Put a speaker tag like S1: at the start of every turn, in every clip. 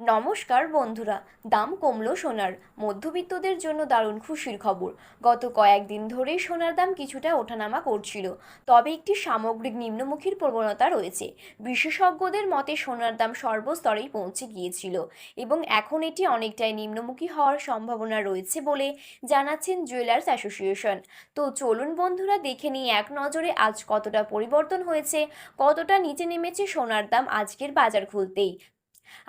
S1: নমস্কার বন্ধুরা, দাম কমলো সোনার। মধ্যবিত্তদের জন্য দারুণ খুশির খবর। গত কয়েকদিন ধরেই সোনার দাম কিছুটা ওঠানামা করছিল। তবে একটি সামগ্রিক নিম্নমুখীর প্রবণতা রয়েছে। বিশেষজ্ঞদের মতে সোনার দাম সর্বস্তরেই পৌঁছে গিয়েছিল এবং এখন এটি অনেকটাই নিম্নমুখী হওয়ার সম্ভাবনা রয়েছে বলে জানাচ্ছেন জুয়েলার্স অ্যাসোসিয়েশন। তো চলুন বন্ধুরা, দেখে নিই এক নজরে আজ কতটা পরিবর্তন হয়েছে, কতটা নিচে নেমেছে সোনার দাম আজকের বাজার খুলতেই।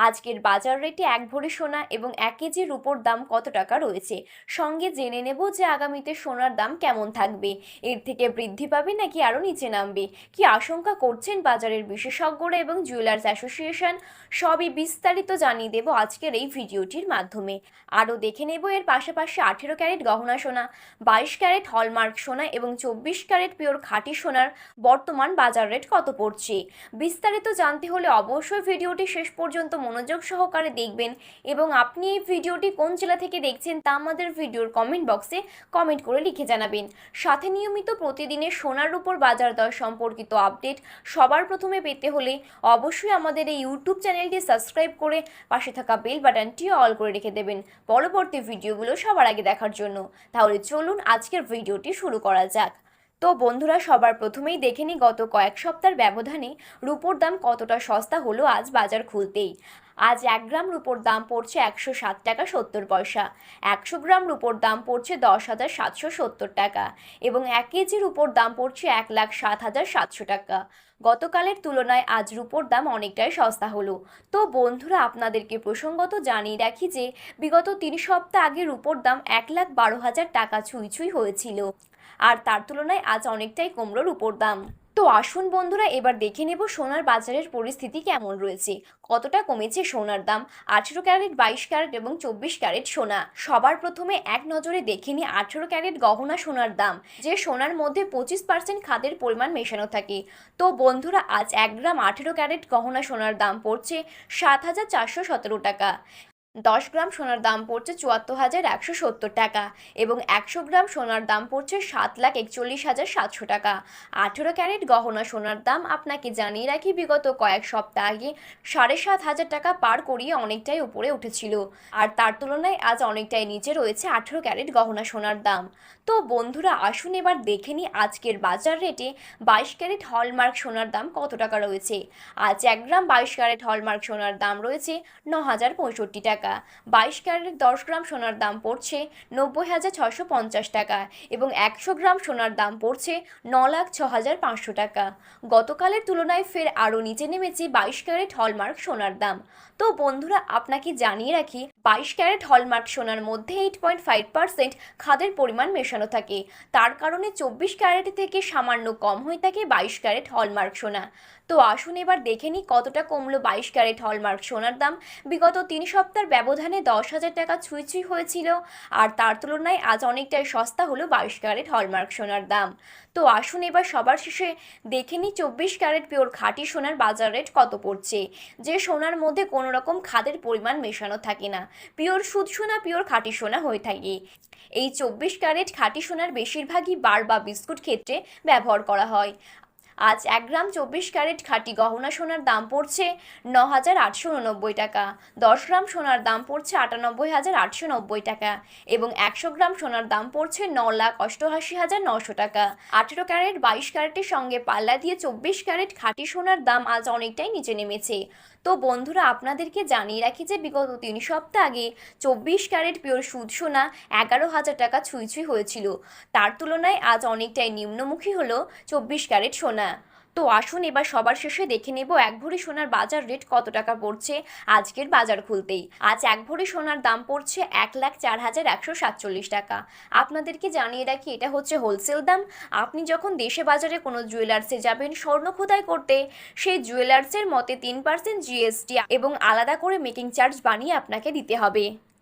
S1: আজকের বাজার রেটে এক ভরি সোনা এবং এক কেজি রুপোর দাম কত টাকা রয়েছে? সঙ্গে জেনে নেব যে আগামীতে সোনার দাম কেমন থাকবে। এর থেকে বৃদ্ধি পাবে নাকি আরও নিচে নামবে? কি আশঙ্কা করছেন বাজারের বিশেষজ্ঞরা এবং জুয়েলার্স অ্যাসোসিয়েশন? সবই বিস্তারিত জানিয়ে দেব আজকের এই ভিডিওটির মাধ্যমে। আরও দেখে নেব এর পাশাপাশি আঠেরো ক্যারেট গহনা সোনা, বাইশ ক্যারেট হলমার্ক সোনা এবং চব্বিশ ক্যারেট পিওর খাঁটি সোনার বর্তমান বাজার রেট কত পড়ছে? বিস্তারিত জানতে হলে অবশ্যই ভিডিওটি শেষ পর্যন্ত মনোযোগ সহকারে দেখবেন এবং আপনি এই ভিডিওটি কোন জেলা থেকে দেখছেন তা আমাদের ভিডিওর কমেন্ট বক্সে কমেন্ট করে লিখে জানাবেন। সাথে নিয়মিত প্রতিদিনের সোনার উপর বাজার দর সম্পর্কিত আপডেট সবার প্রথমে পেতে হলে অবশ্যই আমাদের এই ইউটিউব চ্যানেলটি সাবস্ক্রাইব করে পাশে থাকা বেল বাটনটি অল করে রেখে দেবেন পরবর্তী ভিডিওগুলো সবার আগে দেখার জন্য। তাহলে চলুন আজকের ভিডিওটি শুরু করা যাক। তো বন্ধুরা, সবার প্রথমেই দেখেনি গত কয়েক সপ্তাহের ব্যবধানে রুপোর দাম কতটা সস্তা হলো আজ বাজার খুলতেই। আজ এক গ্রাম রুপোর দাম পড়ছে একশো সাত টাকা সত্তর পয়সা। একশো গ্রাম রুপোর দাম পড়ছে দশ হাজার সাতশো সত্তর টাকা এবং এক কেজির উপর দাম পড়ছে এক লাখ সাত হাজার সাতশো টাকা। গতকালের তুলনায় আজ রুপোর দাম অনেকটাই সস্তা হলো। তো বন্ধুরা, আপনাদেরকে প্রসঙ্গত জানিয়ে রাখি যে, বিগত তিন সপ্তাহ আগে রুপোর দাম এক লাখ বারো হাজার টাকা ছুঁই ছুঁই হয়েছিল। আর তার তুলনায় আজ অনেকটাই কমলো রুপোর দাম। তো আসুন বন্ধুরা, এবার দেখে নেব সোনার বাজারের পরিস্থিতি কেমন রয়েছে। কতটা কমেছে সোনার দাম? আঠেরো ক্যারেট, বাইশ ক্যারেট এবং চব্বিশ ক্যারেট সোনা। সবার প্রথমে এক নজরে দেখে নিই আঠেরো ক্যারেট গহনা সোনার দাম, যে সোনার মধ্যে পঁচিশ পার্সেন্ট খাদের পরিমাণ মেশানো থাকে। তো বন্ধুরা, আজ এক গ্রাম আঠেরো ক্যারেট গহনা সোনার দাম পড়ছে সাত হাজার চারশো সতেরো টাকা। দশ গ্রাম সোনার দাম পড়ছে চুয়াত্তর হাজার একশো সত্তর টাকা এবং একশো গ্রাম সোনার দাম পড়ছে সাত লাখ একচল্লিশ হাজার সাতশো টাকা। আঠেরো ক্যারেট গহনা সোনার দাম আপনাকে জানিয়ে রাখি, বিগত কয়েক সপ্তাহ আগে সাড়ে সাত হাজার টাকা পার করিয়ে অনেকটাই উপরে উঠেছিল আর তার তুলনায় আজ অনেকটাই নিচে রয়েছে আঠেরো ক্যারেট গহনা সোনার দাম। তো বন্ধুরা, আসুন এবার দেখে নিই আজকের বাজার রেটে বাইশ ক্যারেট হলমার্ক সোনার দাম কত টাকা রয়েছে। আজ এক গ্রাম বাইশ ক্যারেট হলমার্ক সোনার দাম রয়েছে ন হাজার পঁয়ষট্টি টাকা। বাইশ ক্যারেট দশ গ্রাম সোনার দাম পড়ছে নব্বই হাজার ছশো পঞ্চাশ টাকা এবং একশো গ্রাম সোনার দাম পড়ছে ন লাখ ছ হাজার পাঁচশো টাকা। গতকালের তুলনায় ফের আরও নিচে নেমেছে বাইশ ক্যারেট হলমার্ক সোনার দাম। তো বন্ধুরা, আপনাকে জানিয়ে রাখি বাইশ ক্যারেট হলমার্ক সোনার মধ্যে এইট পয়েন্ট ফাইভ পার্সেন্ট খাদের পরিমাণ মেশানো থাকে। তার কারণে চব্বিশ ক্যারেট থেকে সামান্য কম হয়ে থাকে বাইশ ক্যারেট হলমার্ক সোনা। তো আসুন এবার দেখে নিই কতটা কমলো বাইশ ক্যারেট হলমার্ক সোনার দাম। বিগত তিন সপ্তাহের ব্যবধানে দশ হাজার টাকা ছুঁই ছুঁই হয়েছিল আর তার তুলনায় আজ অনেকটাই সস্তা হলো বাইশ ক্যারেট হলমার্ক সোনার দাম। তো আসুন এবার সবার শেষে দেখে নিই চব্বিশ ক্যারেট পিওর খাঁটি সোনার বাজার রেট কত পড়ছে। যে সোনার মধ্যে কোনো রকম খাদের পরিমাণ মেশানো থাকে না। পিওর সুদ সোনা, পিওর খাঁটি সোনা হয়ে থাকে। এই চব্বিশ ক্যারেট খাঁটি সোনার বেশিরভাগই বার বা বিস্কুট ক্ষেত্রে ব্যবহার করা হয়। আজ এক গ্রাম চব্বিশ ক্যারেট খাঁটি গহনা সোনার দাম পড়ছে ন হাজার আটশো উননব্বই টাকা। দশ গ্রাম সোনার দাম পড়ছে আটানব্বই হাজার আটশো নব্বই টাকা এবং একশো গ্রাম সোনার দাম পড়ছে ন লাখ অষ্টআশি হাজার নশো টাকা। আঠেরো ক্যারেট, বাইশ ক্যারেটের সঙ্গে পাল্লা দিয়ে চব্বিশ ক্যারেট খাঁটি সোনার দাম আজ অনেকটাই নিচে নেমেছে। তো বন্ধুরা, আপনাদেরকে জানিয়ে রাখি যে বিগত তিন সপ্তাহ আগে চব্বিশ ক্যারেট পিওর সুদ সোনা এগারো হাজার টাকা ছুঁই ছুঁই হয়েছিল। তার তুলনায় আজ অনেকটাই নিম্নমুখী হলো চব্বিশ ক্যারেট সোনা। তো আসুন এবার সবার শেষে দেখে নেব এক ভরি সোনার বাজার রেট কত টাকা পড়ছে আজকের বাজার খুলতেই। আজ এক ভরি সোনার দাম পড়ছে এক লাখ চার হাজার একশো সাতচল্লিশ টাকা। আপনাদেরকে জানিয়ে রাখি, এটা হচ্ছে হোলসেল দাম। আপনি যখন দেশে বাজারে কোনো জুয়েলার্সে যাবেন স্বর্ণ খোদাই করতে, সেই জুয়েলার্সের মতে তিন পার্সেন্ট জিএসটি এবং আলাদা করে মেকিং চার্জ বানিয়ে আপনাকে দিতে হবে।